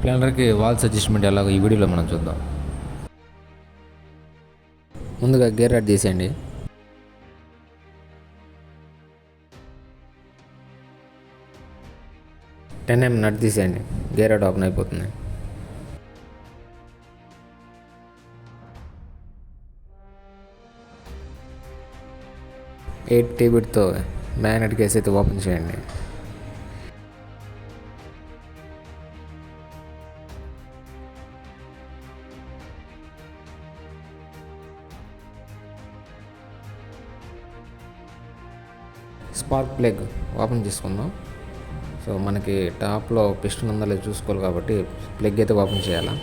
స్ప్లెండర్కి walls adjustment ఎలాగో ఈ వీడియోలో మనం చూద్దాం. ముందుగా గేర్ రాడ్ తీసేయండి. టెన్ ఎం నట్ తీసేయండి. గేర్ రాడ్ ఓపెన్ అయిపోతుంది. ఎయిట్ టీబీట్తో మ్యాగ్నెట్ కేస్ అయితే ఓపెన్ చేయండి. స్పార్క్ ప్లగ్ ఓపెన్ చేసుకుందాం. సో మనకి టాప్లో పిస్టన్ ఉందా లేదు చూసుకోవాలి కాబట్టి ప్లగ్ అయితే ఓపెన్ చేయాలా?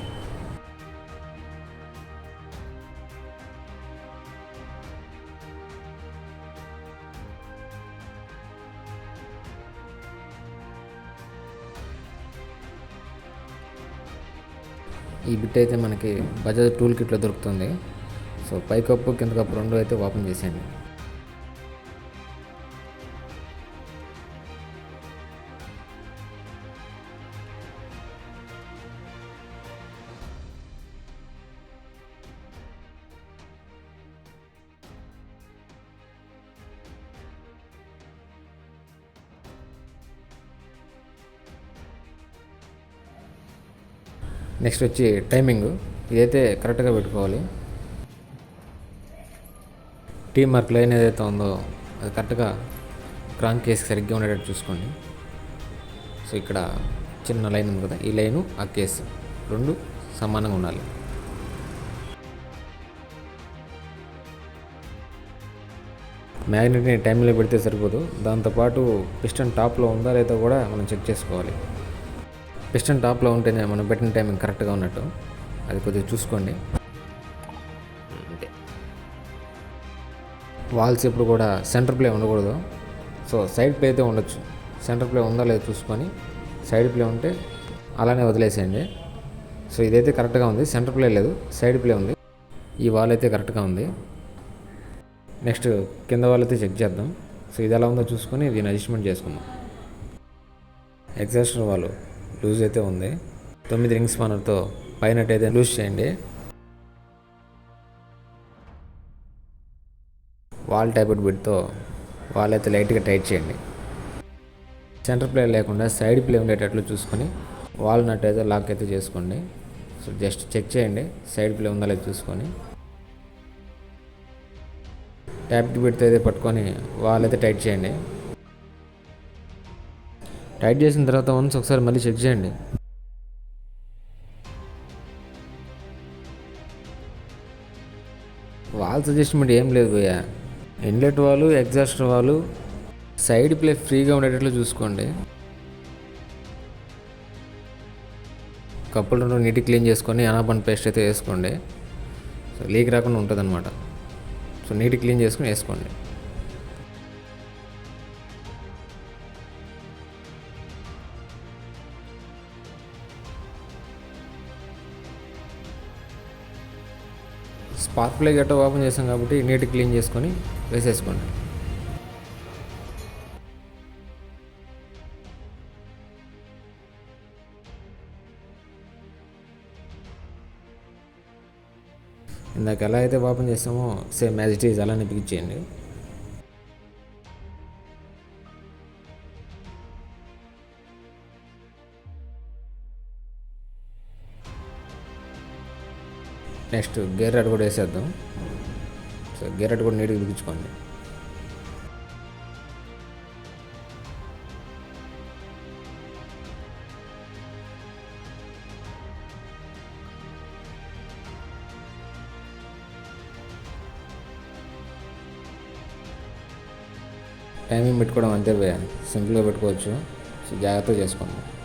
ఈ బిట్ అయితే మనకి బజాజ్ టూల్ కిట్లో దొరుకుతుంది. సో పైకప్పు కింద కప్పు రెండు అయితే ఓపెన్ చేసేయండి. నెక్స్ట్ వచ్చి టైమింగ్. ఇదైతే కరెక్ట్గా పెట్టుకోవాలి. టీ మార్క్ లైన్ ఏదైతే ఉందో అది కరెక్ట్గా క్రాంక్ కేస్ సరిగ్గా ఉండేటట్టు చూసుకోండి. సో ఇక్కడ చిన్న లైన్ ఉంది కదా ఈ లైను ఆ కేసు రెండు సమానంగా ఉండాలి. మ్యాగ్నెట్ని టైంలో పెడితే సరిపోదు. దాంతోపాటు పిస్టన్ టాప్లో ఉందా లేదా కూడా మనం చెక్ చేసుకోవాలి. పిస్టన్ టాప్లో ఉంటేనే మనం పెట్టిన టైమింగ్ కరెక్ట్గా ఉన్నట్టు. అది కొద్దిగా చూసుకోండి. అంతే. వాల్స్ ఎప్పుడు కూడా సెంటర్ ప్లే ఉండకూడదు. సో సైడ్ ప్లే అయితే ఉండొచ్చు. సెంటర్ ప్లే ఉందా లేదో చూసుకొని సైడ్ ప్లే ఉంటే అలానే వదిలేసేయండి. సో ఇదైతే కరెక్ట్గా ఉంది. సెంటర్ ప్లే లేదు. సైడ్ ప్లే ఉంది. ఈ వాల్ అయితే కరెక్ట్గా ఉంది. నెక్స్ట్ కింద వాల్ అయితే చెక్ చేద్దాం. సో ఇది ఎలా ఉందో చూసుకొని దీన్ని అడ్జస్ట్మెంట్ చేసుకుందాం. ఎగ్జాస్టర్ వాళ్ళు లూజ్ అయితే ఉంది. తొమ్మిది రింగ్స్ స్పానర్తో పైన అయితే లూజ్ చేయండి. వాల్ టైప్ బిడ్తో వాల్ అయితే లైట్గా టైట్ చేయండి. సెంటర్ ప్లే లేకుండా సైడ్ ప్లే ఉండేటట్లు చూసుకొని వాల్ నట్ అయితే లాక్ అయితే చేసుకోండి. సో జస్ట్ చెక్ చేయండి సైడ్ ప్లే ఉందా లేదు చూసుకొని. ట్యాప్ బిడ్తో అయితే పట్టుకొని వాల్ అయితే టైట్ చేయండి. టైట్ చేసిన తర్వాత వన్స్ ఒకసారి మళ్ళీ చెక్ చేయండి. వాల్ సజెస్ట్మెంట్ ఏం లేదు భయ్య. ఇన్లెట్ వాళ్ళు ఎగ్జాస్ట్ వాళ్ళు సైడ్ ప్లే ఫ్రీగా ఉండేటట్లు చూసుకోండి. కప్పులు రెండు నీటి క్లీన్ చేసుకొని అనాబన్ పేస్ట్ అయితే వేసుకోండి. సో లీక్ రాకుండా ఉంటుంది అనమాట సో నీటి క్లీన్ చేసుకొని వేసుకోండి. స్పార్క్ ప్లే గట్ట ఓపెన్ చేసాం కాబట్టి నీట్ క్లీన్ చేసుకొని వేసేసుకోండి. ఇందాక ఎలా అయితే ఓపెన్ చేసామో సేమ్ యాజ్ ఇట్ ఈజ్ అలానే బిగించేయండి నెక్స్ట్ గేర్ రాడ్ కూడా వేసేద్దాం. సో గేర్ రాడ్ కూడా నీట్గా బిగించుకోండి. టైమింగ్ పెట్టుకోవడం అంతే సింపుల్గా పెట్టుకోవచ్చు. సో జాగ్రత్తగా చేసుకోండి.